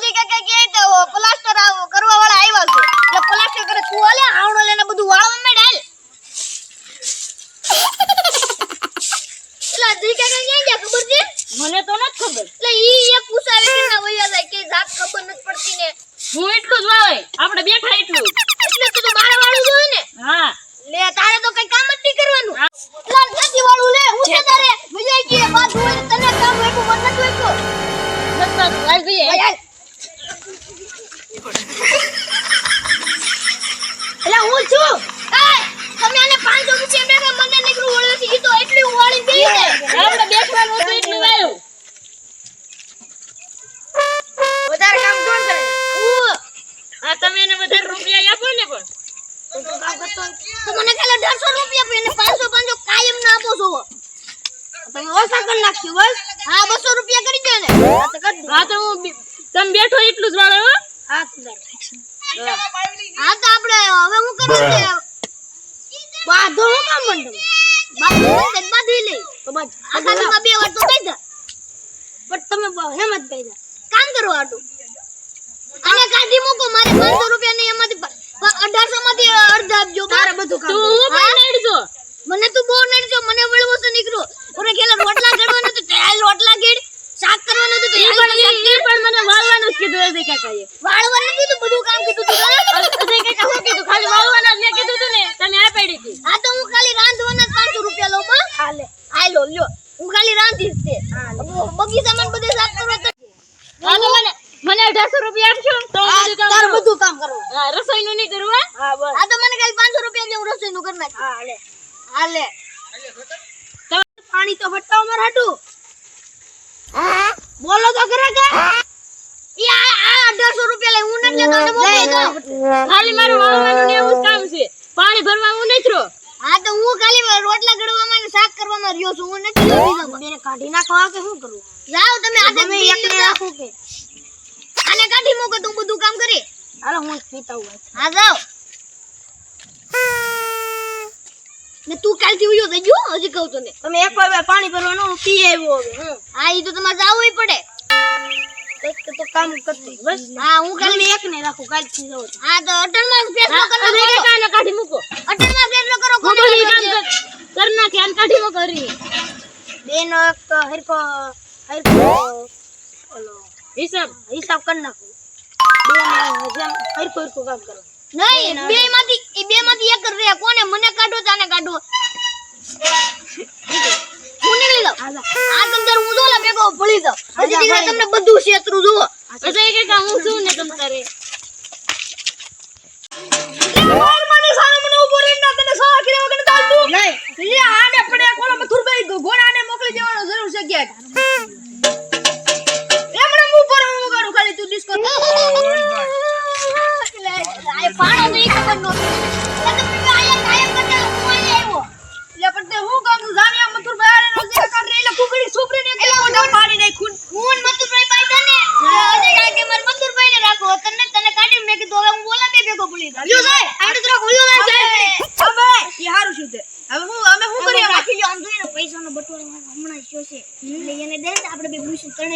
હજી કે કે તો પ્લાસ્ટર આવ કરવા વાળા આવ્યા છે. એટલે પ્લાસ્ટર કરે તું હાલે આવડો લેને બધું વાળવા મે ડાલ. એટલે હજી કે કે ક્યાં ગયા ખબર છે? મને તો નથી ખબર. નાખશો બસ? હા બસો રૂપિયા કરી દે ને. હા. તો હા તો હું તમે બેઠો એટલું જ વાળો હો. હા હા તો આપણે હવે હું કરું છે? બાધો હું કામ બાધો. મંડમ બાધી લે તો બસ આ ખાલીમાં બે વાર તો બેઠા પણ તમે હેમત બેઠા કામ કરો આટું. અને કાઢી મૂકો મારે 500 રૂપિયા નહીં એમાંથી પ- પ- 1800 માંથી અડધા આપજો તારે બધું તું હું પણ નડજો? મને તું બહુ નડજો મને વળવો છે નીકળો. ઓરે ખેલા રોટલા ઘડવાના તો હાલ રોટલા ઘેડ શાક કરવાનું હતું તો ઈ હાલ પણ શાક ઈ- ઈ પણ મને વાળવાનું એ કીધું હશે વાળવાને કીધું બધું કામ કીધું તું કરે અજય કાકા શું કીધું? ખાલી વાળવાના મેં કીધું તું ને તમે આ પડી હતી. આ તો હું ખાલી રાંધવાના પાંચસો રૂપિયા લઉં બસ. હાલે. હાલો લ્યો. હું ખાલી રાંધીશ તે. બગીચામાં બધે સાફ કરવા તો. હા તો મને મને અઢારસો રૂપિયા આપશો તો બધું કામ તારું કરું. બધું કામ કરવું હા રસોઈનું નહીં કરવું હા? બસ. આ તો મને ખાલી પાંચસો રૂપિયા આપજો હું રસોઈનું કરી નાખ હા હાલે. હાલે. પાણી તો ભટ્ટા મારા હાટુ. બોલો તો ખરા કે? આ 1800 રૂપિયા લઈ હું નથી લેતો મોકલી દો ખાલી મારું વાળવાનું ને એવું કામ છે. પાણી ભરવા હું નથી રહ્યો. હા તો હું ખાલી રોટલા ઘડવામાં અને શાક કરવામાં રહ્યો છું હું નથી લેતો. મેરે કાઢી નાખવા કે શું કરું? જાઓ તમે આજે તમે એકને રાખો કે? આને કાઢી મૂકો તું બધું કામ કરી. હાલો હું પીતા હું હા જાઓ. ને તું કાલથી ઉયો થઈ ગયો હજી કહું તને. તમે એક વાર પાણી ભરવાનું પી આવ્યો હવે હા એ તો તમારે જવું પડે. તો તો કામ કરતી. બસ. હા હું ખાલી એક ને રાખું કાલથી જાઉં હા તો અટલમાં ફેસલો હા, કરો અજય કાકાને કાઢી મૂકો? અટલમાં ફેસલો કરો હું કામ કર- કરી નાખી આને કાઢી મૂકો હરી. બેન એક હરકો હરકો ઓલો હિસાબ. હિસાબ કર નાખો. બેન જેમ હરકો હરકો કામ કરો. નહીં બે માંથી બે માંથી એક રે કોને મને કાઢો તાને કાઢો. હું નીકળી આ તંદર હું દોલા ભેગો ભળી જાઉં પછી તમને બધું ક્ષેત્રું જુઓ. હું છું ને તમ તારે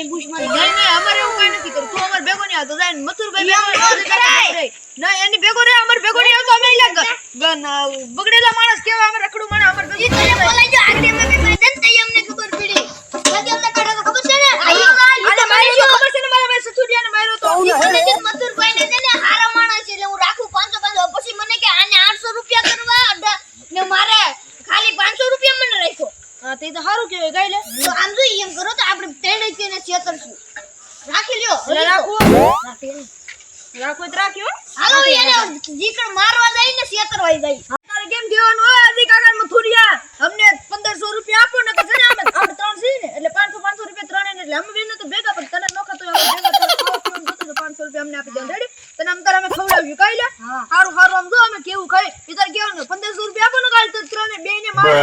બે બુશ મારી નહીં નહીં અમારે એવું કાંઈ નથી કરવું. તું અમારે ભેગો નહીં આવતો જાય મથુરભાઈ ભેગો ન એની ભેગો અમારે ભેગો નહીં આવતો અમે બગડેલા માણસ કેવા અમે રખડું માણસ અમારે ભેગો ઈ તને બોલાઈ ગયો આગળ અમે બે ભાઈ દન અમને ખબર પડી. બાકી અમને કાઢો ખબર છે ને? આયો મારી ખબર છે ને મારા ભાઈ સથુરિયાને માર્યો તો. મથુરભાઈ ને હારા માણસ છે એટલે હું રાખું 500 500 પછી મને કે આને 800 રૂપિયા કરવા અઢા- ને મારે ખાલી 500 રૂપિયા મને રાખ્યો હા તે તો સારું કહેવાય ગાઈ લે તો આમ જો એમ કરો તો આપણે ત્રણેય તેને છેતરશું રાખી લ્યો. એટલે રાખવું રાખી લ્યો. રાખવું તો રાખ્યો હાલો એને જીકણ મારવા જાય ને છેતરવા જાય તારે કેમ કહેવાનું? હોય આદિ કાકા મથુરિયા અમને પંદરસો રૂપિયા આપો ને અમે આપણે ત્રણ ને. એટલે પાંચસો પાંચસો રૂપિયા ત્રણ ને એટલે અમે બેને તો ભેગા પણ તને નોખા તો અમે ભેગા તો ખાવા પીવાનું જોતું તો પાંચસો રૂપિયા અમને આપી દે રેડી તને આમ તારે અમે ખવડાવ્યું કાઈ લે? સારું હારું હારું આમ જો અમે કેવું ખાઈ. એ તારે પંદરસો રૂપિયા આપો ને કાલ તો ત્રણે બે ને મારે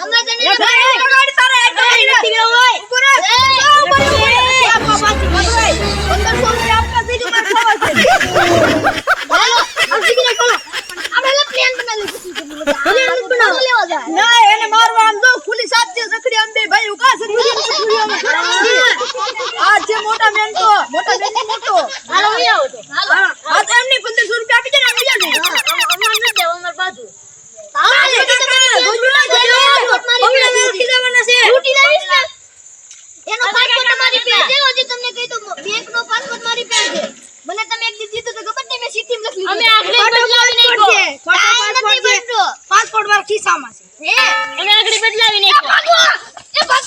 અમે તને દિશામાં છે. એ એને આગળ બદલાવી નાખો એ બસ